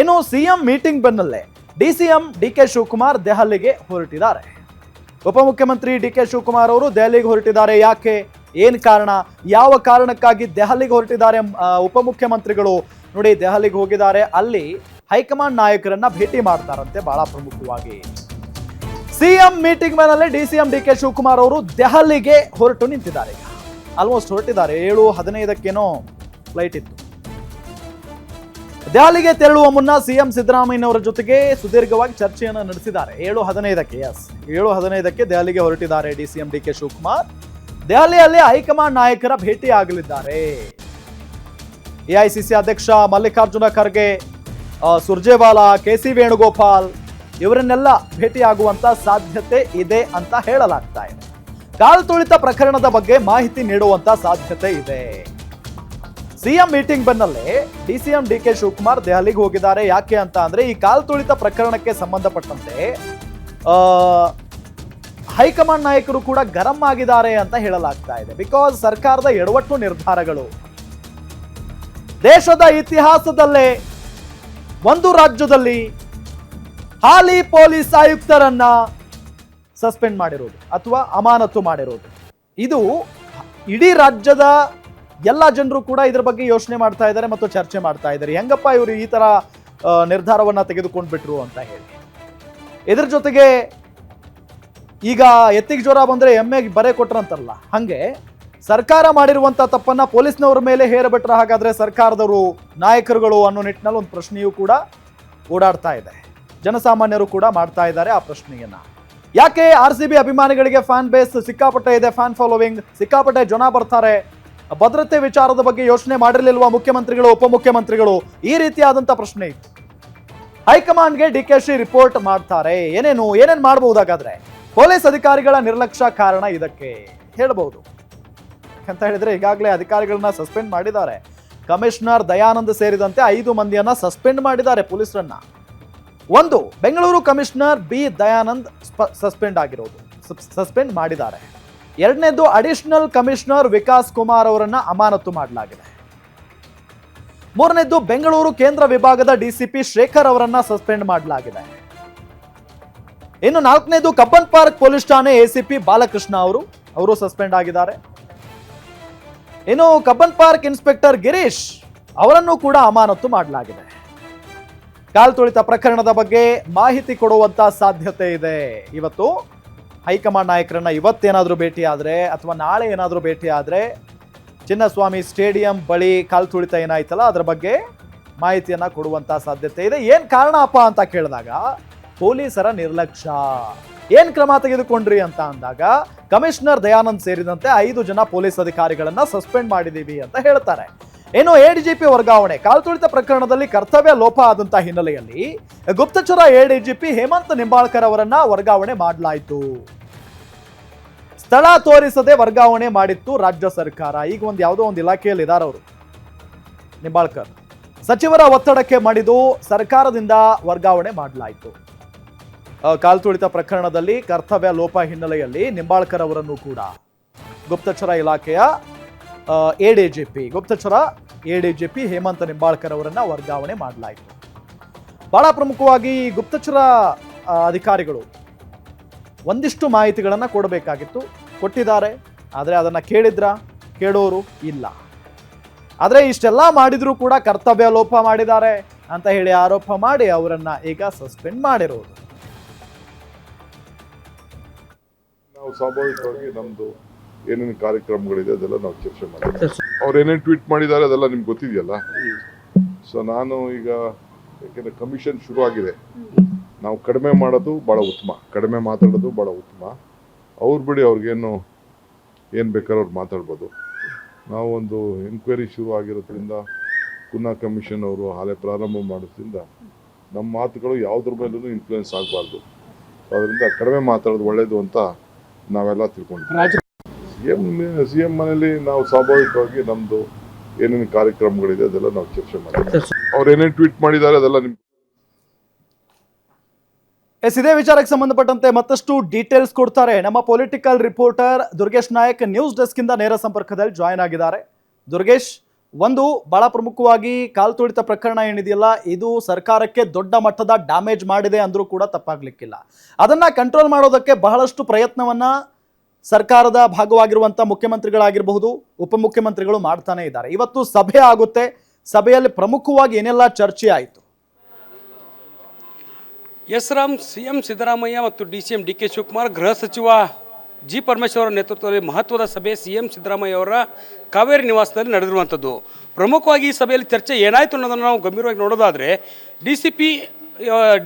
ಇನ್ನು CM meeting ಬೆನ್ನಲ್ಲೇ DCM D K Shivakumar ದೆಹಲಿಗೆ ಹೊರಟಿದ್ದಾರೆ. ಉಪಮುಖ್ಯಮಂತ್ರಿ ಡಿ ಕೆ ಶಿವಕುಮಾರ್ ಅವರು ದೆಹಲಿಗೆ ಹೊರಟಿದ್ದಾರೆ. ಯಾಕೆ? ಏನು ಕಾರಣ? ಯಾವ ಕಾರಣಕ್ಕಾಗಿ ದೆಹಲಿಗೆ ಹೊರಟಿದ್ದಾರೆ? ಉಪಮುಖ್ಯಮಂತ್ರಿಗಳು? ನೋಡಿ, ದೆಹಲಿಗೆ ಹೋಗಿದ್ದಾರೆ. ಅಲ್ಲಿ ಹೈಕಮಾಂಡ್ ನಾಯಕರನ್ನ ಭೇಟಿ ಮಾಡ್ತಾರಂತೆ ಬಹಳ ಪ್ರಮುಖವಾಗಿ. ಸಿಎಂ ಮೀಟಿಂಗ್ ಮೇಲೆ D C M D K Shivakumar ಅವರು ದೆಹಲಿಗೆ ಹೊರಟು ನಿಂತಿದ್ದಾರೆ. ಆಲ್ಮೋಸ್ಟ್ ಹೊರಟಿದ್ದಾರೆ. ಏಳು, ಹದಿನೈದಕ್ಕೇನೋ ಫ್ಲೈಟ್ ಇತ್ತು. ದೆಹಲಿಗೆ ತೆರಳುವ ಮುನ್ನ ಸಿಎಂ ಸಿದ್ದರಾಮಯ್ಯನವರ ಜೊತೆಗೆ ಸುದೀರ್ಘವಾಗಿ ಚರ್ಚೆಯನ್ನು ನಡೆಸಿದ್ದಾರೆ. ಏಳು ಹದಿನೈದಕ್ಕೆ ಎಸ್ ಏಳು ಹದಿನೈದಕ್ಕೆ ದೆಹಲಿಗೆ ಹೊರಟಿದ್ದಾರೆ D CM D K Shivakumar. ದೆಹಲಿಯಲ್ಲಿ ಹೈಕಮಾಂಡ್ ನಾಯಕರ ಭೇಟಿ ಆಗಲಿದ್ದಾರೆ ಎಐಸಿಸಿ ಅಧ್ಯಕ್ಷ ಮಲ್ಲಿಕಾರ್ಜುನ ಖರ್ಗೆ ಸುರ್ಜೇವಾಲಾ, ಕೆ ಸಿ ವೇಣುಗೋಪಾಲ್ ಇವರನ್ನೆಲ್ಲ ಭೇಟಿಯಾಗುವಂತ ಸಾಧ್ಯತೆ ಇದೆ ಅಂತ ಹೇಳಲಾಗ್ತಾ ಇದೆ. ಕಾಲ್ ತುಳಿತ ಪ್ರಕರಣದ ಬಗ್ಗೆ ಮಾಹಿತಿ ನೀಡುವಂತ ಸಾಧ್ಯತೆ ಇದೆ. ಸಿಎಂ ಮೀಟಿಂಗ್ ಬೆನ್ನಲ್ಲೇ ಡಿಸಿಎಂ ಡಿ ಕೆ ಶಿವಕುಮಾರ್ ದೆಹಲಿಗೆ ಹೋಗಿದ್ದಾರೆ. ಯಾಕೆ ಅಂತ ಅಂದ್ರೆ ಈ ಕಾಲ್ ತುಳಿತ ಪ್ರಕರಣಕ್ಕೆ ಸಂಬಂಧಪಟ್ಟಂತೆ ಹೈಕಮಾಂಡ್ ನಾಯಕರು ಕೂಡ ಗರಂ ಆಗಿದ್ದಾರೆ ಅಂತ ಹೇಳಲಾಗ್ತಾ ಇದೆ. ಬಿಕಾಸ್ ಸರ್ಕಾರದ ಎಡವಟ್ಟು ನಿರ್ಧಾರಗಳು. ದೇಶದ ಇತಿಹಾಸದಲ್ಲೇ ಒಂದು ರಾಜ್ಯದಲ್ಲಿ ಹಾಲಿ ಪೊಲೀಸ್ ಆಯುಕ್ತರನ್ನ ಸಸ್ಪೆಂಡ್ ಮಾಡಿರೋದು ಅಥವಾ ಅಮಾನತು ಮಾಡಿರೋದು. ಇದು ಇಡೀ ರಾಜ್ಯದ ಎಲ್ಲ ಜನರು ಕೂಡ ಇದ್ರ ಬಗ್ಗೆ ಯೋಚನೆ ಮಾಡ್ತಾ ಇದ್ದಾರೆ ಮತ್ತು ಚರ್ಚೆ ಮಾಡ್ತಾ ಇದ್ದಾರೆ. ಹೆಂಗಪ್ಪ ಇವರು ಈ ತರ ನಿರ್ಧಾರವನ್ನ ತೆಗೆದುಕೊಂಡು ಬಿಟ್ರು ಅಂತ ಹೇಳಿ. ಇದ್ರ ಜೊತೆಗೆ ಈಗ ಎತ್ತಿಗೆ ಜ್ವರ ಬಂದ್ರೆ ಎಮ್ಮೆಗೆ ಬರೆ ಕೊಟ್ರಂತಲ್ಲ, ಹಂಗೆ ಸರ್ಕಾರ ಮಾಡಿರುವಂತ ತಪ್ಪನ್ನ ಪೊಲೀಸ್ನವ್ರ ಮೇಲೆ ಹೇರಬಿಟ್ರೆ ಹಾಗಾದ್ರೆ ಸರ್ಕಾರದವರು ನಾಯಕರುಗಳು ಅನ್ನೋ ನಿಟ್ಟಿನಲ್ಲಿ ಒಂದು ಪ್ರಶ್ನೆಯೂ ಕೂಡ ಓಡಾಡ್ತಾ ಇದೆ. ಜನಸಾಮಾನ್ಯರು ಕೂಡ ಮಾಡ್ತಾ ಇದ್ದಾರೆ ಆ ಪ್ರಶ್ನೆಯನ್ನ. ಯಾಕೆ ಆರ್ ಸಿ ಬಿ ಅಭಿಮಾನಿಗಳಿಗೆ ಫ್ಯಾನ್ ಬೇಸ್ ಸಿಕ್ಕಾಪಟ್ಟೆ ಇದೆ ಫ್ಯಾನ್ ಫಾಲೋವಿಂಗ್ ಸಿಕ್ಕಾಪಟ್ಟೆ ಜನ ಬರ್ತಾರೆ ಭದ್ರತೆ ವಿಚಾರದ ಬಗ್ಗೆ ಯೋಚನೆ ಮಾಡಿರಲಿಲ್ವ ಮುಖ್ಯಮಂತ್ರಿಗಳು, ಉಪಮುಖ್ಯಮಂತ್ರಿಗಳು? ಈ ರೀತಿಯಾದಂತಹ ಪ್ರಶ್ನೆ ಇತ್ತು. ಹೈಕಮಾಂಡ್ಗೆ ಡಿ ಕೆ ಶಿ ರಿಪೋರ್ಟ್ ಮಾಡ್ತಾರೆ. ಏನೇನು ಏನೇನು ಮಾಡಬಹುದಾಗಾದ್ರೆ? ಪೊಲೀಸ್ ಅಧಿಕಾರಿಗಳ ನಿರ್ಲಕ್ಷ್ಯ ಕಾರಣ ಇದಕ್ಕೆ ಹೇಳಬಹುದು ಅಂತ ಹೇಳಿದ್ರೆ ಈಗಾಗಲೇ ಅಧಿಕಾರಿಗಳನ್ನ ಸಸ್ಪೆಂಡ್ ಮಾಡಿದ್ದಾರೆ. ಕಮಿಷನರ್ ದಯಾನಂದ್ ಸೇರಿದಂತೆ ಐದು ಮಂದಿಯನ್ನ ಸಸ್ಪೆಂಡ್ ಮಾಡಿದ್ದಾರೆ ಪೊಲೀಸರನ್ನ. ಒಂದು, Bengaluru commissioner B Dayanand suspend ಆಗಿರೋದು. ಸಸ್ಪೆಂಡ್ ಮಾಡಿದ್ದಾರೆ. ಎರಡನೇದು ಅಡಿಷನಲ್ ಕಮಿಷನರ್ ವಿಕಾಸ್ ಕುಮಾರ್ ಅವರನ್ನ ಅಮಾನತು ಮಾಡಲಾಗಿದೆ. ಮೂರನೇದು ಬೆಂಗಳೂರು ಕೇಂದ್ರ ವಿಭಾಗದ ಡಿಸಿಪಿ ಶೇಖರ್ ಅವರನ್ನ ಸಸ್ಪೆಂಡ್ ಮಾಡಲಾಗಿದೆ. ಇನ್ನು ನಾಲ್ಕನೇದು ಕಬ್ಬನ್ ಪಾರ್ಕ್ ಪೊಲೀಸ್ ಠಾಣೆ ಎಸಿಪಿ ಬಾಲಕೃಷ್ಣ ಅವರು ಅವರು ಸಸ್ಪೆಂಡ್ ಆಗಿದ್ದಾರೆ. ಇನ್ನು ಕಬ್ಬನ್ ಪಾರ್ಕ್ ಇನ್ಸ್ಪೆಕ್ಟರ್ ಗಿರೀಶ್ ಅವರನ್ನು ಕೂಡ ಅಮಾನತು ಮಾಡಲಾಗಿದೆ. ಕಾಲ್ತುಳಿತ ಪ್ರಕರಣದ ಬಗ್ಗೆ ಮಾಹಿತಿ ಕೊಡುವಂತ ಸಾಧ್ಯತೆ ಇದೆ. ಇವತ್ತು ಹೈಕಮಾಂಡ್ ನಾಯಕರನ್ನ ಇವತ್ತೇನಾದರೂ ಭೇಟಿ ಆದ್ರೆ ಅಥವಾ ನಾಳೆ ಏನಾದರೂ ಭೇಟಿ ಆದ್ರೆ ಚಿನ್ನಸ್ವಾಮಿ ಸ್ಟೇಡಿಯಂ ಬಳಿ ಕಾಲು ತುಳಿತ ಏನಾಯ್ತಲ್ಲ, ಅದರ ಬಗ್ಗೆ ಮಾಹಿತಿಯನ್ನು ಕೊಡುವಂಥ ಸಾಧ್ಯತೆ ಇದೆ. ಏನು ಕಾರಣ ಅಪ್ಪ ಅಂತ ಕೇಳಿದಾಗ, ಪೊಲೀಸರ ನಿರ್ಲಕ್ಷ್ಯ. ಏನು ಕ್ರಮ ತೆಗೆದುಕೊಂಡ್ರಿ ಅಂತ ಅಂದಾಗ, ಕಮಿಷನರ್ ದಯಾನಂದ್ ಸೇರಿದಂತೆ ಐದು ಜನ ಪೊಲೀಸ್ ಅಧಿಕಾರಿಗಳನ್ನು ಸಸ್ಪೆಂಡ್ ಮಾಡಿದ್ದೀವಿ ಅಂತ ಹೇಳ್ತಾರೆ. ಇನ್ನು ಎಡಿಜಿಪಿ ವರ್ಗಾವಣೆ ಕಾಲ್ತುಳಿತ ಪ್ರಕರಣದಲ್ಲಿ ಕರ್ತವ್ಯ ಲೋಪ ಆದಂತಹ ಹಿನ್ನೆಲೆಯಲ್ಲಿ ಗುಪ್ತಚರ ಎಡಿಜಿಪಿ ಹೇಮಂತ್ ನಿಂಬಾಳ್ಕರ್ ಅವರನ್ನ ವರ್ಗಾವಣೆ ಮಾಡಲಾಯಿತು. ಸ್ಥಳ ತೋರಿಸದೆ ವರ್ಗಾವಣೆ ಮಾಡಿತ್ತು ರಾಜ್ಯ ಸರ್ಕಾರ. ಈಗ ಒಂದು ಯಾವುದೋ ಒಂದು ಇಲಾಖೆಯಲ್ಲಿ ಇದಾರವರು ಅವರು. ನಿಂಬಾಳ್ಕರ್. ಸಚಿವರ ಒತ್ತಡಕ್ಕೆ ಮಣಿದು ಸರ್ಕಾರದಿಂದ ವರ್ಗಾವಣೆ ಮಾಡಲಾಯಿತು. ಕಾಲ್ ತುಳಿತ ಪ್ರಕರಣದಲ್ಲಿ ಕರ್ತವ್ಯ ಲೋಪ ಹಿನ್ನೆಲೆಯಲ್ಲಿ ನಿಂಬಾಳ್ಕರ್ ಅವರನ್ನು ಕೂಡ. ಗುಪ್ತಚರ ಇಲಾಖೆಯ ಎಡಿಜಿಪಿ ಗುಪ್ತಚರ ಎಡಿಜಿಪಿ ಹೇಮಂತ್ ನಿಂಬಾಳ್ಕರ್ ಅವರನ್ನ ವರ್ಗಾವಣೆ ಮಾಡಲಾಯಿತು. ಬಹಳ ಪ್ರಮುಖವಾಗಿ ಗುಪ್ತಚರ ಅಧಿಕಾರಿಗಳು ಒಂದಿಷ್ಟು ಮಾಹಿತಿಗಳನ್ನು ಕೊಡಬೇಕಾಗಿತ್ತು. ಕೊಟ್ಟಿದ್ದಾರೆ. ಆದರೆ ಅದನ್ನು ಕೇಳಿದ್ರ? ಕೇಳೋರು ಇಲ್ಲ. ಆದರೆ ಇಷ್ಟೆಲ್ಲ ಮಾಡಿದರೂ ಕೂಡ ಕರ್ತವ್ಯ ಲೋಪ ಮಾಡಿದ್ದಾರೆ ಅಂತ ಹೇಳಿ ಆರೋಪ ಮಾಡಿ ಅವರನ್ನು ಈಗ ಸಸ್ಪೆಂಡ್ ಮಾಡಿರೋದು. ನಾವು ಸ್ವಾಭಾವಿಕವಾಗಿ ನಮ್ದು ಏನೇನು ಕಾರ್ಯಕ್ರಮಗಳಿದೆ ಅದೆಲ್ಲ ನಾವು ಚರ್ಚೆ ಮಾಡ್ತೀವಿ. ಅವ್ರು ಏನೇನು ಟ್ವೀಟ್ ಮಾಡಿದ್ದಾರೆ ಅದೆಲ್ಲ ನಿಮ್ಗೆ ಗೊತ್ತಿದೆಯಲ್ಲ? ಸೊ ನಾನು ಈಗ ಯಾಕೆಂದ್ರೆ ಕಮಿಷನ್ ಶುರು ಆಗಿದೆ ನಾವು ಕಡಿಮೆ ಮಾಡೋದು ಭಾಳ ಉತ್ತಮ. ಕಡಿಮೆ ಮಾತಾಡೋದು ಭಾಳ ಉತ್ತಮ. ಅವ್ರು ಬಿಡಿ ಅವ್ರಿಗೇನು ಏನು ಬೇಕಾದ್ರೂ ಅವ್ರು ಮಾತಾಡ್ಬೋದು. ನಾವು ಒಂದು ಎನ್ಕ್ವೈರಿ ಶುರು ಆಗಿರೋದ್ರಿಂದ ಪುನಃ ಕಮಿಷನ್ ಅವರು ಹಾಲೆ ಪ್ರಾರಂಭ ಮಾಡೋದ್ರಿಂದ ನಮ್ಮ ಮಾತುಗಳು ಯಾವುದ್ರ ಮೇಲೂ ಇನ್ಫ್ಲೂಯೆನ್ಸ್ ಆಗಬಾರ್ದು. ಅದರಿಂದ ಕಡಿಮೆ ಮಾತಾಡೋದು ಒಳ್ಳೆಯದು ಅಂತ ನಾವೆಲ್ಲ ತಿಳ್ಕೊಂಡಿದ್ದೀವಿ. ಸಿ ಎಂ ಸಿ ಎಂ ಮನೇಲಿ ನಾವು ಸ್ವಾಭಾವಿಕವಾಗಿ ನಮ್ಮದು ಏನೇನು ಕಾರ್ಯಕ್ರಮಗಳಿದೆ ಅದೆಲ್ಲ ನಾವು ಚರ್ಚೆ ಮಾಡ್ತೀವಿ. ಅವ್ರು ಏನೇನು ಟ್ವೀಟ್ ಮಾಡಿದ್ದಾರೆ ಅದೆಲ್ಲ ನಿಮ್ಗೆ ಎಸ್, ಇದೇ ವಿಚಾರಕ್ಕೆ ಸಂಬಂಧಪಟ್ಟಂತೆ ಮತ್ತಷ್ಟು ಡೀಟೇಲ್ಸ್ ಕೊಡ್ತಾರೆ. ನಮ್ಮ political reporter Durgesh Nayak news desk ಇಂದ ನೇರ ಸಂಪರ್ಕದಲ್ಲಿ ಜಾಯ್ನ್ ಆಗಿದ್ದಾರೆ. ದುರ್ಗೇಶ್, ಒಂದು, ಬಹಳ ಪ್ರಮುಖವಾಗಿ ಕಾಲ್ ತುಳಿತ ಪ್ರಕರಣ ಏನಿದೆಯಲ್ಲ, ಇದು ಸರ್ಕಾರಕ್ಕೆ ದೊಡ್ಡ ಮಟ್ಟದ ಡ್ಯಾಮೇಜ್ ಮಾಡಿದೆ ಅಂದರೂ ಕೂಡ ತಪ್ಪಾಗ್ಲಿಕ್ಕಿಲ್ಲ. ಅದನ್ನ ಕಂಟ್ರೋಲ್ ಮಾಡೋದಕ್ಕೆ ಬಹಳಷ್ಟು ಪ್ರಯತ್ನವನ್ನ ಸರ್ಕಾರದ ಭಾಗವಾಗಿರುವಂತ ಮುಖ್ಯಮಂತ್ರಿಗಳಾಗಿರಬಹುದು, ಉಪಮುಖ್ಯಮಂತ್ರಿಗಳು ಮಾಡ್ತಾನೆ ಇದ್ದಾರೆ. ಇವತ್ತು ಸಭೆ ಆಗುತ್ತೆ. ಸಭೆಯಲ್ಲಿ ಪ್ರಮುಖವಾಗಿ ಏನೆಲ್ಲ ಚರ್ಚೆ ಆಯಿತು? S Ram, C M Siddaramaiah ಮತ್ತು D C M D K Shivakumar ಗೃಹ ಸಚಿವ ಜಿ ಪರಮೇಶ್ವರ ಅವರ ನೇತೃತ್ವದಲ್ಲಿ ಮಹತ್ವದ ಸಭೆ ಸಿ ಎಂ ಸಿದ್ದರಾಮಯ್ಯ ಅವರ ಕಾವೇರಿ ನಿವಾಸದಲ್ಲಿ ನಡೆದಿರುವಂಥದ್ದು. ಪ್ರಮುಖವಾಗಿ ಈ ಸಭೆಯಲ್ಲಿ ಚರ್ಚೆ ಏನಾಯಿತು ಅನ್ನೋದನ್ನು ನಾವು ಗಂಭೀರವಾಗಿ ನೋಡೋದಾದರೆ, D C P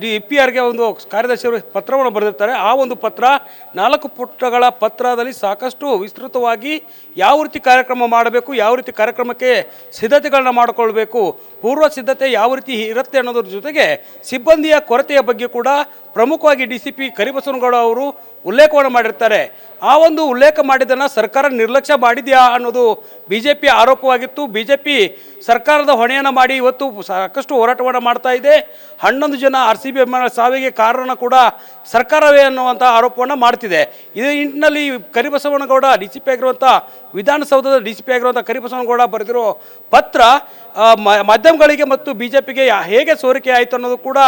D P ಆರ್ಗೆ ಒಂದು ಕಾರ್ಯದರ್ಶಿಯವರು ಪತ್ರವನ್ನು ಬರೆದಿರ್ತಾರೆ. ಆ ಒಂದು ಪತ್ರ ನಾಲ್ಕು ಪುಟಗಳ ಪತ್ರದಲ್ಲಿ ಸಾಕಷ್ಟು ವಿಸ್ತೃತವಾಗಿ ಯಾವ ರೀತಿ ಕಾರ್ಯಕ್ರಮ ಮಾಡಬೇಕು, ಯಾವ ರೀತಿ ಕಾರ್ಯಕ್ರಮಕ್ಕೆ ಸಿದ್ಧತೆಗಳನ್ನ ಮಾಡಿಕೊಳ್ಬೇಕು, ಪೂರ್ವ ಸಿದ್ಧತೆ ಯಾವ ರೀತಿ ಇರುತ್ತೆ ಅನ್ನೋದ್ರ ಜೊತೆಗೆ ಸಿಬ್ಬಂದಿಯ ಕೊರತೆಯ ಬಗ್ಗೆ ಕೂಡ ಪ್ರಮುಖವಾಗಿ ಡಿ ಸಿ ಪಿ ಕರಿಬಸವನಗೌಡ ಅವರು ಉಲ್ಲೇಖವನ್ನು ಮಾಡಿರ್ತಾರೆ. ಆ ಒಂದು ಉಲ್ಲೇಖ ಮಾಡಿದ್ದನ್ನು ಸರ್ಕಾರ ನಿರ್ಲಕ್ಷ್ಯ ಮಾಡಿದೆಯಾ ಅನ್ನೋದು ಬಿ ಜೆ ಪಿ ಆರೋಪವಾಗಿತ್ತು. ಬಿ ಜೆ ಪಿ ಸರ್ಕಾರದ ಹೊಣೆಯನ್ನು ಮಾಡಿ ಇವತ್ತು ಸಾಕಷ್ಟು ಹೋರಾಟವನ್ನು ಮಾಡ್ತಾ ಇದೆ. ಹನ್ನೊಂದು ಜನ ಆರ್ ಸಿ ಬಿ ಅಭಿಮಾನಿಗಳ ಸಾವಿಗೆ ಕಾರಣ ಕೂಡ ಸರ್ಕಾರವೇ ಅನ್ನುವಂಥ ಆರೋಪವನ್ನು ಮಾಡ್ತಿದೆ. ಇದೇ ನಿಟ್ಟಿನಲ್ಲಿ ಕರಿಬಸವನಗೌಡ, ಡಿ ಸಿ ಪಿ ಆಗಿರುವಂಥ ವಿಧಾನಸೌಧದ ಡಿ ಸಿ ಪಿ ಆಗಿರುವಂಥ ಕರಿಬಸವನಗೌಡ ಬರೆದಿರೋ ಪತ್ರ ಮಾಧ್ಯಮಗಳಿಗೆ ಮತ್ತು ಬಿ ಜೆ ಪಿಗೆ ಹೇಗೆ ಸೋರಿಕೆ ಆಯಿತು ಅನ್ನೋದು ಕೂಡ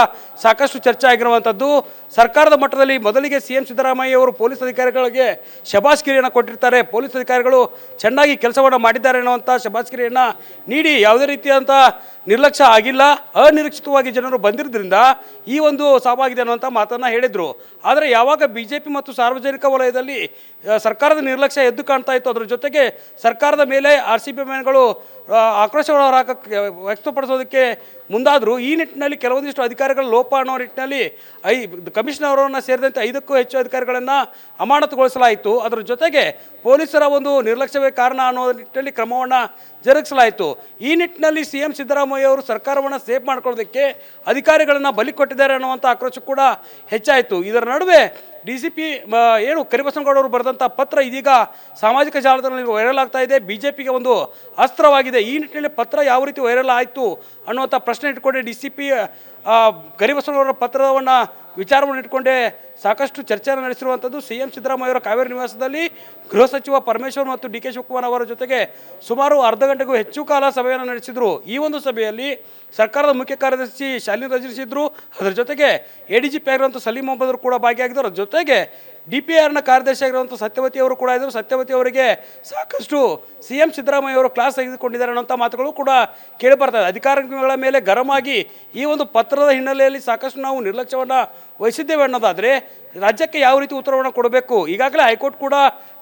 ಸಾಕಷ್ಟು ಚರ್ಚೆ ಆಗಿರುವಂಥದ್ದು. ಸರ್ಕಾರದ ಮಟ್ಟದಲ್ಲಿ ಮೊದಲಿಗೆ ಸಿ ಎಂ ಸಿದ್ದರಾಮಯ್ಯ ಅವರು ಪೊಲೀಸ್ ಅಧಿಕಾರಿಗಳಿಗೆ ಶಬಾಸ್ಗಿರಿಯನ್ನು ಕೊಟ್ಟಿರ್ತಾರೆ. ಪೊಲೀಸ್ ಅಧಿಕಾರಿಗಳು ಚೆನ್ನಾಗಿ ಕೆಲಸವನ್ನು ಮಾಡಿದ್ದಾರೆ ಅನ್ನುವಂಥ ಶಬಾಸ್ಗಿರಿಯನ್ನು ನೀಡಿ ಯಾವುದೇ ರೀತಿಯಾದಂಥ ನಿರ್ಲಕ್ಷ್ಯ ಆಗಿಲ್ಲ. ಅನಿರೀಕ್ಷಿತವಾಗಿ ಜನರು ಬಂದಿರೋದ್ರಿಂದ ಈ ಒಂದು ಸಾವಾಗಿದೆ ಅನ್ನುವಂಥ ಮಾತನ್ನು ಹೇಳಿದರು. ಆದರೆ ಯಾವಾಗ ಬಿ ಜೆ ಪಿ ಮತ್ತು ಸಾರ್ವಜನಿಕ ವಲಯದಲ್ಲಿ ಸರ್ಕಾರದ ನಿರ್ಲಕ್ಷ್ಯ ಎದ್ದು ಕಾಣ್ತಾ ಇತ್ತು, ಅದರ ಜೊತೆಗೆ ಸರ್ಕಾರದ ಮೇಲೆ ಆರ್ ಸಿ ಪಿ ಮ್ಯಾನ್ಗಳು ಹೊರಹಾಕಕ್ಕೆ ವ್ಯಕ್ತಪಡಿಸೋದಕ್ಕೆ ಮುಂದಾದರೂ ಈ ನಿಟ್ಟಿನಲ್ಲಿ ಕೆಲವೊಂದಿಷ್ಟು ಅಧಿಕಾರಿಗಳ ಲೋಪ ಅನ್ನೋ ನಿಟ್ಟಿನಲ್ಲಿ ಐ ಕಮಿಷನರ್ ಅವರನ್ನು ಸೇರಿದಂತೆ ಐದಕ್ಕೂ ಹೆಚ್ಚು ಅಧಿಕಾರಿಗಳನ್ನು ಅಮಾನತುಗೊಳಿಸಲಾಯಿತು. ಅದರ ಜೊತೆಗೆ ಪೊಲೀಸರ ಒಂದು ನಿರ್ಲಕ್ಷ್ಯವೇ ಕಾರಣ ಅನ್ನೋ ನಿಟ್ಟಿನಲ್ಲಿ ಕ್ರಮವನ್ನು ಜರುಗಿಸಲಾಯಿತು. ಈ ನಿಟ್ಟಿನಲ್ಲಿ ಸಿ ಎಂ ಸಿದ್ದರಾಮಯ್ಯ ಅವರು ಸರ್ಕಾರವನ್ನು ಸೇಫ್ ಮಾಡ್ಕೊಳ್ಳೋದಕ್ಕೆ ಅಧಿಕಾರಿಗಳನ್ನು ಬಲಿ ಕೊಟ್ಟಿದ್ದಾರೆ ಅನ್ನುವಂಥ ಆಕ್ರೋಶ ಕೂಡ ಹೆಚ್ಚಾಯಿತು. ಇದರ ನಡುವೆ ಡಿ ಸಿ ಪಿ ಏನು ಅವರು ಬರೆದಂಥ ಪತ್ರ ಇದೀಗ ಸಾಮಾಜಿಕ ಜಾಲತಾಣದಲ್ಲಿ ವೈರಲ್ ಆಗ್ತಾ ಇದೆ. ಬಿ ಜೆ ಪಿಗೆ ಒಂದು ಅಸ್ತ್ರವಾಗಿದೆ. ಈ ನಿಟ್ಟಿನಲ್ಲಿ ಪತ್ರ ಯಾವ ರೀತಿ ವೈರಲ್ ಆಯಿತು ಅನ್ನುವಂಥ ಪ್ರಶ್ನೆ ಇಟ್ಕೊಂಡೆ ಡಿ ಸಿ ಪಿ ಕರಿಬಸನಗೌಡರ ಪತ್ರವನ್ನು ವಿಚಾರವನ್ನು ಇಟ್ಕೊಂಡೇ ಸಾಕಷ್ಟು ಚರ್ಚೆ ನಡೆಸಿರುವಂಥದ್ದು ಸಿ ಎಂ ಸಿದ್ದರಾಮಯ್ಯ ಅವರ ಕಾವೇರಿ ನಿವಾಸದಲ್ಲಿ ಗೃಹ ಸಚಿವ ಪರಮೇಶ್ವರ್ ಮತ್ತು ಡಿ ಕೆ ಶಿವಕುಮಾರ್ ಅವರ ಜೊತೆಗೆ ಸುಮಾರು ಅರ್ಧ ಗಂಟೆಗೂ ಹೆಚ್ಚು ಕಾಲ ಸಭೆಯನ್ನು ನಡೆಸಿದರು. ಈ ಒಂದು ಸಭೆಯಲ್ಲಿ ಸರ್ಕಾರದ ಮುಖ್ಯ ಕಾರ್ಯದರ್ಶಿ ಶಾಲಿನಿ ರಚಿಸಿದ್ರು ಅದರ ಜೊತೆಗೆ ಎ ಡಿ ಜಿ ಪಿ ಆಗಿರುವಂಥ ಸಲೀಂ ಮೊಹಮ್ಮದ್ ಕೂಡ ಭಾಗಿಯಾಗಿದ್ದರು. ಅದರ ಜೊತೆಗೆ ಡಿ ಪಿ ಆರ್ನ ಕಾರ್ಯದರ್ಶಿ ಆಗಿರುವಂಥ ಸತ್ಯವತಿ ಅವರು ಕೂಡ ಇದ್ದರು ಸತ್ಯವತಿ ಅವರಿಗೆ ಸಾಕಷ್ಟು ಸಿ ಎಂ ಸಿದ್ದರಾಮಯ್ಯ ಅವರು ಕ್ಲಾಸ್ ತೆಗೆದುಕೊಂಡಿದ್ದಾರೆ ಅನ್ನೋಂಥ ಮಾತುಗಳು ಕೂಡ ಕೇಳಿಬರ್ತಾ ಇದೆ. ಅಧಿಕಾರಿಗಳ ಮೇಲೆ ಗರಮಾಗಿ ಈ ಒಂದು ಪತ್ರದ ಹಿನ್ನೆಲೆಯಲ್ಲಿ ಸಾಕಷ್ಟು ನಾವು ನಿರ್ಲಕ್ಷ್ಯವನ್ನು ವಹಿಸಿದ್ದೇವೆ ಅನ್ನೋದಾದರೆ ರಾಜ್ಯಕ್ಕೆ ಯಾವ ರೀತಿ ಉತ್ತರವನ್ನು ಕೊಡಬೇಕು? ಈಗಾಗಲೇ ಹೈಕೋರ್ಟ್ ಕೂಡ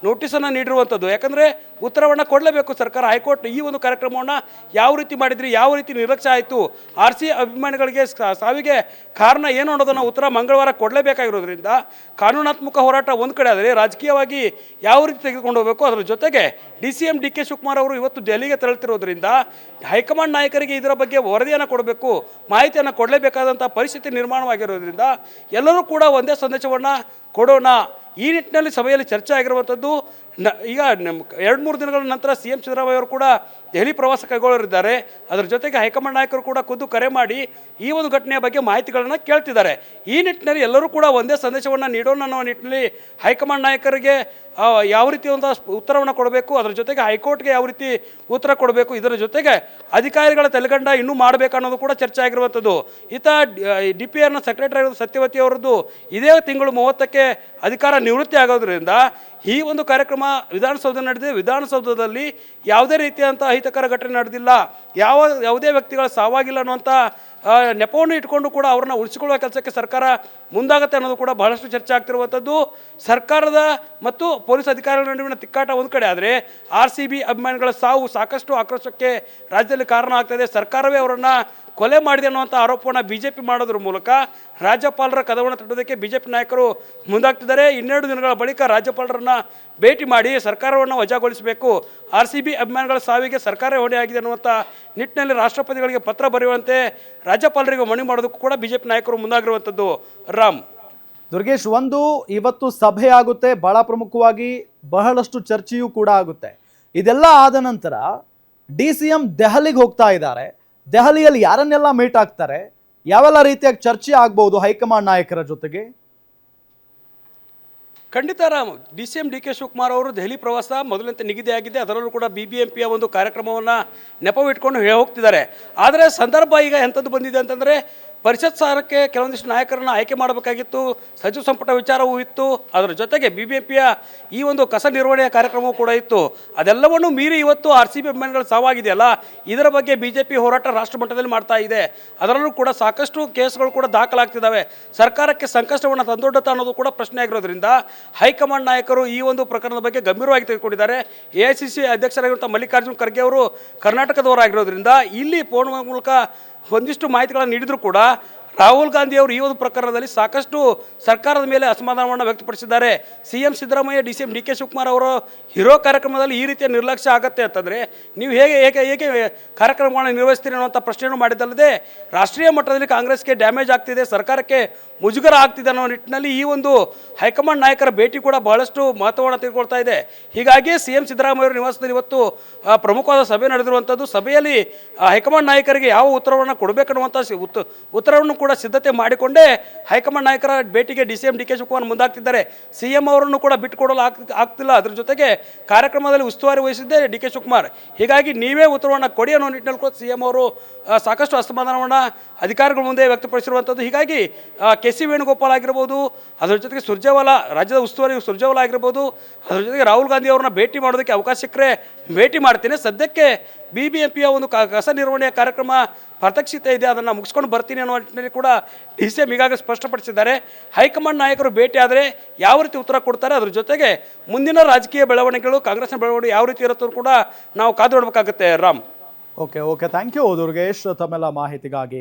ನೋಟಿಸನ್ನು ನೀಡಿರುವಂಥದ್ದು ಯಾಕಂದರೆ ಉತ್ತರವನ್ನು ಕೊಡಲೇಬೇಕು ಸರ್ಕಾರ. ಹೈಕೋರ್ಟ್ ಈ ಒಂದು ಕಾರ್ಯಕ್ರಮವನ್ನು ಯಾವ ರೀತಿ ಮಾಡಿದ್ರಿ, ಯಾವ ರೀತಿ ನಿರ್ಲಕ್ಷ್ಯ ಆಯಿತು, ಆರ್ ಸಿ ಅಭಿಮಾನಿಗಳಿಗೆ ಸಾವಿಗೆ ಕಾರಣ ಏನು ಅನ್ನೋದನ್ನು ಉತ್ತರ ಮಂಗಳವಾರ ಕೊಡಲೇಬೇಕಾಗಿರೋದ್ರಿಂದ ಕಾನೂನಾತ್ಮಕ ಹೋರಾಟ ಒಂದು ಕಡೆ ಆದರೆ ರಾಜಕೀಯವಾಗಿ ಯಾವ ರೀತಿ ತೆಗೆದುಕೊಂಡು ಹೋಗಬೇಕು, ಅದರ ಜೊತೆಗೆ D C M D K Shivakumar ಅವರು ಇವತ್ತು ದೆಹಲಿಗೆ ತೆರಳುತ್ತಿರೋದ್ರಿಂದ ಹೈಕಮಾಂಡ್ ನಾಯಕರಿಗೆ ಇದರ ಬಗ್ಗೆ ವರದಿಯನ್ನು ಕೊಡಬೇಕು, ಮಾಹಿತಿಯನ್ನು ಕೊಡಲೇಬೇಕಾದಂಥ ಪರಿಸ್ಥಿತಿ ನಿರ್ಮಾಣವಾಗಿರೋದ್ರಿಂದ ಎಲ್ಲರೂ ಕೂಡ ಒಂದೇ ಸಂದೇಶವನ್ನು ಕೊಡೋಣ ಈ ನಿಟ್ಟಿನಲ್ಲಿ ಸಭೆಯಲ್ಲಿ ಚರ್ಚೆ ಆಗಿರುವಂಥದ್ದು ನ, ಈಗ ನಮ್ಮ ಎರಡು ಮೂರು ದಿನಗಳ ನಂತರ ಸಿ ಎಂ ಸಿದ್ದರಾಮಯ್ಯ ಅವರು ಕೂಡ ದೆಹಲಿ ಪ್ರವಾಸ ಕೈಗೊಳ್ಳಲಿದ್ದಾರೆ ಅದರ ಜೊತೆಗೆ ಹೈಕಮಾಂಡ್ ನಾಯಕರು ಕೂಡ ಖುದ್ದು ಕರೆ ಮಾಡಿ ಈ ಒಂದು ಘಟನೆಯ ಬಗ್ಗೆ ಮಾಹಿತಿಗಳನ್ನು ಕೇಳ್ತಿದ್ದಾರೆ. ಈ ನಿಟ್ಟಿನಲ್ಲಿ ಎಲ್ಲರೂ ಕೂಡ ಒಂದೇ ಸಂದೇಶವನ್ನು ನೀಡೋಣ ಅನ್ನೋ ನಿಟ್ಟಿನಲ್ಲಿ ಹೈಕಮಾಂಡ್ ನಾಯಕರಿಗೆ ಯಾವ ರೀತಿ ಒಂದು ಉತ್ತರವನ್ನು ಕೊಡಬೇಕು, ಅದರ ಜೊತೆಗೆ ಹೈಕೋರ್ಟ್ಗೆ ಯಾವ ರೀತಿ ಉತ್ತರ ಕೊಡಬೇಕು, ಇದರ ಜೊತೆಗೆ ಅಧಿಕಾರಿಗಳ ತಲೆಗಂಡ ಇನ್ನೂ ಮಾಡಬೇಕು ಅನ್ನೋದು ಕೂಡ ಚರ್ಚೆ ಆಗಿರುವಂಥದ್ದು. ಈತ ಡಿ ಪಿ ಆರ್ನ ಸೆಕ್ರೆಟರಿ ಸತ್ಯವತಿ ಅವರದ್ದು. ಇದೇ ತಿಂಗಳು ಮೂವತ್ತಕ್ಕೆ ಅಧಿಕಾರ ನಿವೃತ್ತಿ ಆಗೋದ್ರಿಂದ ಈ ಒಂದು ಕಾರ್ಯಕ್ರಮ ವಿಧಾನಸೌಧ ನಡೆದಿದೆ. ವಿಧಾನಸೌಧದಲ್ಲಿ ಯಾವುದೇ ರೀತಿಯಾದಂಥ ಅಹಿತಕರ ಘಟನೆ ನಡೆದಿಲ್ಲ. ಯಾವ, ಯಾವುದೇ ವ್ಯಕ್ತಿಗಳ ಸಾವಾಗಿಲ್ಲ ಅನ್ನುವಂಥ ನೆಪವನ್ನು ಇಟ್ಕೊಂಡು ಕೂಡ ಅವ್ರನ್ನ ಉಳಿಸಿಕೊಳ್ಳುವ ಕೆಲಸಕ್ಕೆ ಸರ್ಕಾರ ಮುಂದಾಗುತ್ತೆ ಅನ್ನೋದು ಕೂಡ ಬಹಳಷ್ಟು ಚರ್ಚೆ ಆಗ್ತಿರುವಂಥದ್ದು. ಸರ್ಕಾರದ ಮತ್ತು ಪೊಲೀಸ್ ಅಧಿಕಾರಿಗಳ ನಡುವಿನ ತಿಕ್ಕಾಟ ಒಂದು ಕಡೆ ಆದರೆ ಆರ್ ಸಿ ಬಿ ಅಭಿಮಾನಿಗಳ ಸಾವು ಸಾಕಷ್ಟು ಆಕ್ರೋಶಕ್ಕೆ ರಾಜ್ಯದಲ್ಲಿ ಕಾರಣ ಆಗ್ತಾಯಿದೆ ಸರ್ಕಾರವೇ ಅವರನ್ನು ಕೊಲೆ ಮಾಡಿದೆ ಅನ್ನುವಂಥ ಆರೋಪವನ್ನು ಬಿ ಜೆ ಪಿ ಮಾಡೋದ್ರ ಮೂಲಕ ರಾಜ್ಯಪಾಲರ ಕದವನ್ನು ತಟ್ಟೋದಕ್ಕೆ ಬಿ ಜೆ ಪಿ ನಾಯಕರು ಮುಂದಾಗ್ತಿದ್ದಾರೆ. ಇನ್ನೆರಡು ದಿನಗಳ ಬಳಿಕ ರಾಜ್ಯಪಾಲರನ್ನ ಭೇಟಿ ಮಾಡಿ ಸರ್ಕಾರವನ್ನು ವಜಾಗೊಳಿಸಬೇಕು. ಆರ್ ಸಿ ಬಿ ಅಭಿಮಾನಿಗಳ ಸಾವಿಗೆ ಸರ್ಕಾರ ಹೊಣೆಯಾಗಿದೆ ಅನ್ನುವಂಥ ನಿಟ್ಟಿನಲ್ಲಿ ರಾಷ್ಟ್ರಪತಿಗಳಿಗೆ ಪತ್ರ ಬರೆಯುವಂತೆ ರಾಜ್ಯಪಾಲರಿಗೆ ಮನವಿ ಮಾಡೋದಕ್ಕೂ ಕೂಡ ಬಿ ಜೆ ಪಿ ನಾಯಕರು ಮುಂದಾಗಿರುವಂಥದ್ದು ರಾಮ್. ದುರ್ಗೇಶ್, ಒಂದು ಇವತ್ತು ಸಭೆ ಆಗುತ್ತೆ, ಬಹಳ ಪ್ರಮುಖವಾಗಿ, ಬಹಳಷ್ಟು ಚರ್ಚೆಯೂ ಕೂಡ ಆಗುತ್ತೆ. ಇದೆಲ್ಲ ಆದ ನಂತರ ಡಿ ಸಿ ಎಂ ದೆಹಲಿಗೆ ಹೋಗ್ತಾ ಇದ್ದಾರೆ. ದೆಹಲಿಯಲ್ಲಿ ಯಾರನ್ನೆಲ್ಲ ಮೀಟ್ ಆಗ್ತಾರೆ? ಯಾವೆಲ್ಲ ರೀತಿಯಾಗಿ ಚರ್ಚೆ ಆಗ್ಬೋದು ಹೈಕಮಾಂಡ್ ನಾಯಕರ ಜೊತೆಗೆ? ಖಂಡಿತ Ram, D C M D K Shivakumar ಅವರು ದೆಹಲಿ ಪ್ರವಾಸ ಮೊದಲಂತೆ ನಿಗದಿಯಾಗಿದೆ ಅದರಲ್ಲೂ ಕೂಡ ಬಿ ಬಿ ಎಂ ಪಿಯ ಒಂದು ಕಾರ್ಯಕ್ರಮವನ್ನು ನೆಪವಿಟ್ಕೊಂಡು ಹೋಗ್ತಿದ್ದಾರೆ. ಆದರೆ ಸಂದರ್ಭ ಈಗ ಎಂಥದ್ದು ಬಂದಿದೆ ಅಂತಂದರೆ ಪರಿಷತ್ ಸಾರಕ್ಕೆ ಕೆಲವೊಂದಿಷ್ಟು ನಾಯಕರನ್ನು ಆಯ್ಕೆ ಮಾಡಬೇಕಾಗಿತ್ತು. ಸಚಿವ ಸಂಪುಟ ವಿಚಾರವೂ ಇತ್ತು. ಅದರ ಜೊತೆಗೆ ಬಿ ಬಿ ಪಿಯ ಈ ಒಂದು ಕಸ ನಿರ್ವಹಣೆಯ ಕಾರ್ಯಕ್ರಮವೂ ಕೂಡ ಇತ್ತು. ಅದೆಲ್ಲವನ್ನು ಮೀರಿ ಇವತ್ತು ಆರ್ ಸಿ ಬಿ ಅಭಿಮಾನಿಗಳು ಸಾವಾಗಿದೆಯಲ್ಲ? ಇದರ ಬಗ್ಗೆ ಬಿ ಜೆ ಪಿ ಹೋರಾಟ ರಾಷ್ಟ್ರ ಮಟ್ಟದಲ್ಲಿ ಮಾಡ್ತಾ ಇದೆ. ಅದರಲ್ಲೂ ಕೂಡ ಸಾಕಷ್ಟು ಕೇಸ್ಗಳು ಕೂಡ ದಾಖಲಾಗ್ತಿದ್ದಾವೆ. ಸರ್ಕಾರಕ್ಕೆ ಸಂಕಷ್ಟವನ್ನು ತಂದೊಡ್ಡುತ್ತಾ ಅನ್ನೋದು ಕೂಡ ಪ್ರಶ್ನೆ ಆಗಿರೋದ್ರಿಂದ ಹೈಕಮಾಂಡ್ ನಾಯಕರು ಈ ಒಂದು ಪ್ರಕರಣದ ಬಗ್ಗೆ ಗಂಭೀರವಾಗಿ ತೆಗೆದುಕೊಂಡಿದ್ದಾರೆ. ಎ ಐ ಸಿ ಸಿ ಅಧ್ಯಕ್ಷರಾಗಿರುವಂಥ ಮಲ್ಲಿಕಾರ್ಜುನ್ ಖರ್ಗೆ ಅವರು ಕರ್ನಾಟಕದವರಾಗಿರೋದ್ರಿಂದ ಇಲ್ಲಿ ಫೋನ್ ಮೂಲಕ ಒಂದಿಷ್ಟು ಮಾಹಿತಿಗಳನ್ನು ನೀಡಿದರೂ ಕೂಡ ರಾಹುಲ್ ಗಾಂಧಿ ಅವರು ಈ ಒಂದು ಪ್ರಕರಣದಲ್ಲಿ ಸಾಕಷ್ಟು ಸರ್ಕಾರದ ಮೇಲೆ ಅಸಮಾಧಾನವನ್ನು ವ್ಯಕ್ತಪಡಿಸಿದ್ದಾರೆ. C M Siddaramaiah, D C M D K Shivakumar ಅವರು ಹೀರೋ ಕಾರ್ಯಕ್ರಮದಲ್ಲಿ ಈ ರೀತಿಯ ನಿರ್ಲಕ್ಷ್ಯ ಆಗತ್ತೆ ಅಂತಂದರೆ ನೀವು ಹೇಗೆ ಏಕೆ ಏಕೆ ಕಾರ್ಯಕ್ರಮಗಳನ್ನು ನಿರ್ವಹಿಸ್ತೀರಿ ಅನ್ನೋಂಥ ಪ್ರಶ್ನೆಯನ್ನು ಮಾಡಿದ್ದಲ್ಲದೆ, ರಾಷ್ಟ್ರೀಯ ಮಟ್ಟದಲ್ಲಿ ಕಾಂಗ್ರೆಸ್ಗೆ ಡ್ಯಾಮೇಜ್ ಆಗ್ತಿದೆ, ಸರ್ಕಾರಕ್ಕೆ ಮುಜುಗರ ಆಗ್ತಿದೆ ಅನ್ನೋ ನಿಟ್ಟಿನಲ್ಲಿ ಈ ಒಂದು ಹೈಕಮಾಂಡ್ ನಾಯಕರ ಭೇಟಿ ಕೂಡ ಬಹಳಷ್ಟು ಮಹತ್ವವನ್ನು ತೆಗೆದುಕೊಳ್ತಾ ಇದೆ. ಹೀಗಾಗಿ ಸಿ ಎಂ ಸಿದ್ದರಾಮಯ್ಯ ಅವರ ನಿವಾಸದಲ್ಲಿ ಇವತ್ತು ಪ್ರಮುಖವಾದ ಸಭೆ ನಡೆದಿರುವಂಥದ್ದು, ಸಭೆಯಲ್ಲಿ ಹೈಕಮಾಂಡ್ ನಾಯಕರಿಗೆ ಯಾವ ಉತ್ತರವನ್ನು ಕೊಡಬೇಕನ್ನುವಂಥ ಉತ್ತರವನ್ನು ಕೂಡ ಸಿದ್ಧತೆ ಮಾಡಿಕೊಂಡೇ ಹೈಕಮಾಂಡ್ ನಾಯಕರ ಭೇಟಿಗೆ D C M D K Shivakumar ಮುಂದಾಗ್ತಿದ್ದಾರೆ. C M ಅವರನ್ನು ಕೂಡ ಬಿಟ್ಟುಕೊಡಲು ಆಗ್ ಆಗ್ತಿಲ್ಲ. ಅದ್ರ ಜೊತೆಗೆ ಕಾರ್ಯಕ್ರಮದಲ್ಲಿ ಉಸ್ತುವಾರಿ ವಹಿಸಿದ್ದೆ ಡಿ ಕೆ ಶಿವಕುಮಾರ್. ಹೀಗಾಗಿ ನೀವೇ ಉತ್ತರವನ್ನು ಕೊಡಿ ಅನ್ನೋ ನಿಟ್ಟಿನಲ್ಲಿ ಕೂಡ ಸಿ ಎಂ ಅವರು ಸಾಕಷ್ಟು ಅಸಮಾಧಾನವನ್ನು ಅಧಿಕಾರಿಗಳ ಮುಂದೆ ವ್ಯಕ್ತಪಡಿಸಿರುವಂಥದ್ದು ಹೀಗಾಗಿ ಕೆ ಸಿ ವೇಣುಗೋಪಾಲ್ ಆಗಿರ್ಬೋದು, ಅದರ ಜೊತೆಗೆ ಸುರ್ಜೇವಾಲಾ, ರಾಜ್ಯದ ಉಸ್ತುವಾರಿ ಸುರ್ಜೇವಾಲಾ ಆಗಿರ್ಬೋದು, ಅದರ ಜೊತೆಗೆ ರಾಹುಲ್ ಗಾಂಧಿ ಅವರನ್ನ ಭೇಟಿ ಮಾಡೋದಕ್ಕೆ ಅವಕಾಶ ಸಿಕ್ಕರೆ ಭೇಟಿ ಮಾಡ್ತೀನಿ. ಸದ್ಯಕ್ಕೆ ಬಿ ಬಿ ಎಂ ಪಿಯ ಒಂದು ಕಸ ನಿರ್ವಹಣೆಯ ಕಾರ್ಯಕ್ರಮ ಪ್ರತ್ಯಕ್ಷತೆ ಇದೆ, ಅದನ್ನು ಮುಗಿಸ್ಕೊಂಡು ಬರ್ತೀನಿ ಅನ್ನೋ ನಿಟ್ಟಿನಲ್ಲಿ ಕೂಡ ಡಿ ಸಿ ಎಂ ಈಗಾಗಲೇ ಸ್ಪಷ್ಟಪಡಿಸಿದ್ದಾರೆ. ಹೈಕಮಾಂಡ್ ನಾಯಕರು ಭೇಟಿಯಾದರೆ ಯಾವ ರೀತಿ ಉತ್ತರ ಕೊಡ್ತಾರೆ, ಅದ್ರ ಜೊತೆಗೆ ಮುಂದಿನ ರಾಜಕೀಯ ಬೆಳವಣಿಗೆಗಳು, ಕಾಂಗ್ರೆಸ್ನ ಬೆಳವಣಿಗೆ ಯಾವ ರೀತಿ ಇರುತ್ತೋ ಕೂಡ ನಾವು ಕಾದು ನೋಡಬೇಕಾಗುತ್ತೆ. Ram. Okay okay, thank you. Durgesh ತಮ್ಮೆಲ್ಲ ಮಾಹಿತಿಗಾಗಿ